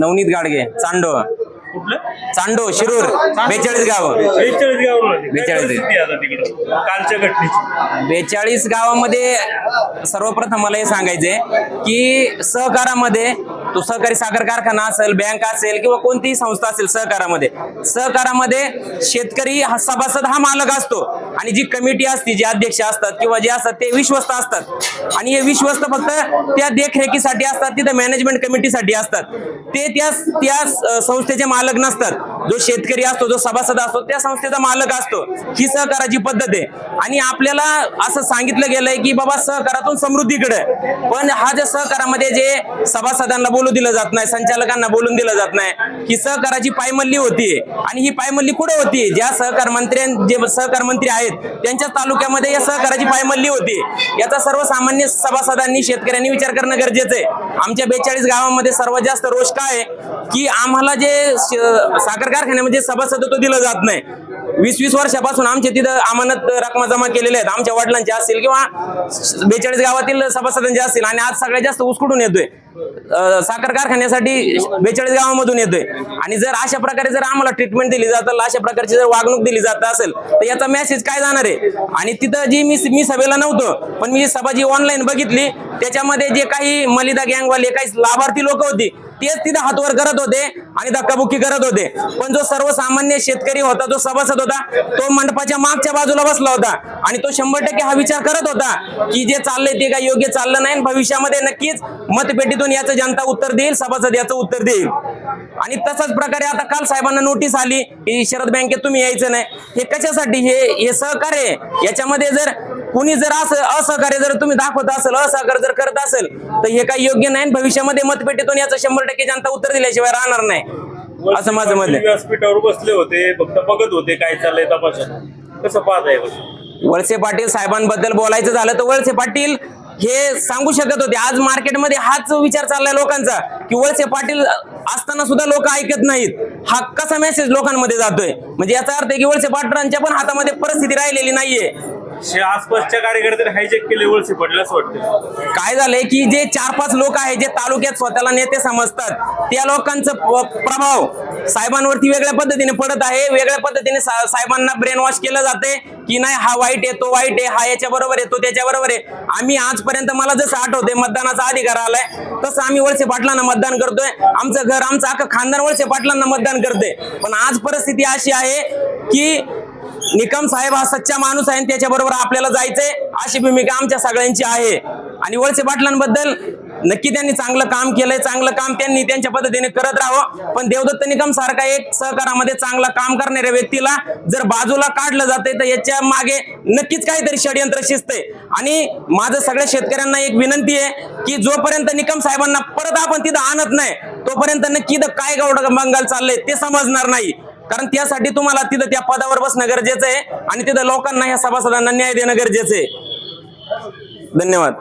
नवनीत गाडगे चांडो. कुठलं? चांडो शिरूर बेचाळीस गाव. बेचाळीस गावावरून आले. काय 42. परिस्थिती आहे आता तिकडं? कालच्या घटनेची. बेचाळीस गावामध्ये सर्वप्रथम मला हे सांगायचंय की सहकारामध्ये तो सहकारी साखर कारखाना असेल बँक असेल किंवा कोणतीही संस्था असेल सहकारामध्ये सहकारामध्ये शेतकरी हा सभासद हा मालक असतो. आणि जी कमिटी असते जे अध्यक्ष असतात किंवा जे असतात ते विश्वस्त असतात. आणि हे विश्वस्त फक्त त्या देखरेखीसाठी असतात तिथं मॅनेजमेंट कमिटीसाठी असतात. ते त्या त्या संस्थेचे मालक नसतात. जो शेतकरी असतो जो सभासद असतो त्या संस्थेचा मालक असतो. ही सहकाराची पद्धत आहे. आणि आपल्याला असं सांगितलं गेलंय की बाबा सहकारातून समृद्धीकडे पण हा ज्या सहकारामध्ये जे सभासदांना बोलू दिलं जात नाही संचालकांना बोलून दिलं जात नाही ही सहकाराची पायमल्ली होती. आणि ही पायमल्ली कुठे होती? ज्या सहकार मंत्र्यां जे सहकार मंत्री आहेत त्यांच्या तालुक्यामध्ये या सहकाराची पायमल्ली होती. याचा सर्वसामान्य सभासदांनी शेतकऱ्यांनी विचार करणं गरजेचं आहे. आमच्या बेचाळीस गावामध्ये सर्वात जास्त रोष काय की आम्हाला जे साखर कारखान्यामध्ये सभासदत्व दिलं जात नाही. वीस वीस वर्षापासून आमच्या तिथं अमानत रकमा जमा केलेल्या आहेत. आमच्या वडिलांचे असतील किंवा बेचाळीस गावातील सभासदांचे असतील आणि आज सगळ्यात जास्त उसकुटून येतोय. साखर कारखान्यासाठी बेचाळीस गावामधून येतोय. आणि जर अशा प्रकारे जर आम्हाला ट्रीटमेंट दिली जात अशा प्रकारची जर वागणूक दिली जात असेल तर याचा मेसेज काय जाणार आहे? आणि तिथं जी मी मी सभेला नव्हतो पण मी सभा जी ऑनलाईन बघितली. त्याच्यामध्ये जे काही मलिदा गँगवाले काही लाभार्थी लोक होती तेच तिथे हातवर करत होते आणि धक्काबुक्की करत होते. पण जो सर्वसामान्य शेतकरी होता जो सभासद होता तो मंडपाच्या मागच्या बाजूला बसला होता. आणि तो शंभर टक्के हा विचार करत होता की जे चाललंय ते काय योग्य चाललं नाही आणि भविष्यामध्ये नक्कीच मतपेटीतून याचं जनता उत्तर देईल सभासद याचं उत्तर देईल. आणि तसाच प्रकारे आता काल साहेबांना नोटीस आली की शरद बँकेत तुम्ही यायचं नाही. हे कशासाठी? हे हे सहकार्य आहे. याच्यामध्ये जर कुणी जर असं असहकार्य जर तुम्ही दाखवत असेल असहकार्य जर करत असेल तर हे काही योग्य नाही भविष्यामध्ये मतपेटीतून याचं शंभर टक्के जनता उत्तर दिल्याशिवाय राहणार नाही. असं माझं मत आहे. व्यासपीठावर बसले होते फक्त बघत होते काय चाललंय तपासात. कसं पाहत आहे वळसे पाटील साहेबांबद्दल बोलायचं झालं तर वळसे पाटील हे सांगू शकत होते. आज मार्केटमध्ये हाच विचार चाललाय लोकांचा की वळसे पाटील असताना सुद्धा लोक ऐकत नाहीत. हा कसा मेसेज लोकांमध्ये जातोय? म्हणजे याचा अर्थ आहे की वळसे पाटलांच्या पण हातामध्ये परिस्थिती राहिलेली नाहीये. आसपासच्या कार्यकर्त्यांनी हायजेक केले वळसे पडले असं वाटतं काय झालंय की जे चार पाच लोक आहेत जे तालुक्यात स्वतःला नेते समजतात त्या लोकांचा प्रभाव साहेबांवरती वेगळ्या पद्धतीने पडत आहे. वेगळ्या पद्धतीने सा- साहेबांना ब्रेन वॉश केलं जाते की नाही हा वाईट आहे तो वाईट आहे हा याच्या बरोबर आहे तो त्याच्या बरोबर आहे. आम्ही आजपर्यंत मला जसं आठवते मतदानाचा अधिकार आलाय तसं आम्ही वळसे पाटलांना मतदान करतोय. आमचं घर आमचं अख्खं खानदान वळसे पाटलांना मतदान करते पण आज परिस्थिती अशी आहे की निकम साहेब हा सच्चा माणूस आहे आणि त्याच्याबरोबर आपल्याला जायचंय. अशी भूमिका आमच्या सगळ्यांची आहे. आणि वळसे पाटलांबद्दल नक्की त्यांनी चांगलं काम केलंय चांगलं काम त्यांनी त्यांच्या पद्धतीने करत राहावं. पण देवदत्त निकम सारखा एक सहकारामध्ये चांगलं काम करणाऱ्या व्यक्तीला जर बाजूला काढलं जाते तर याच्या मागे नक्कीच काहीतरी षडयंत्र शिजतंय. आणि माझं सगळ्या शेतकऱ्यांना एक विनंती आहे की जोपर्यंत निकम साहेबांना परत आपण तिथं आणत नाही तोपर्यंत नक्की इथं काय गौड बंगाल चाललंय ते समजणार नाही. कारण त्यासाठी तुम्हाला तिथं त्या पदावर बसणं गरजेचं आहे आणि तिथं लोकांना या सभासदांना न्याय देणं गरजेचं आहे. धन्यवाद.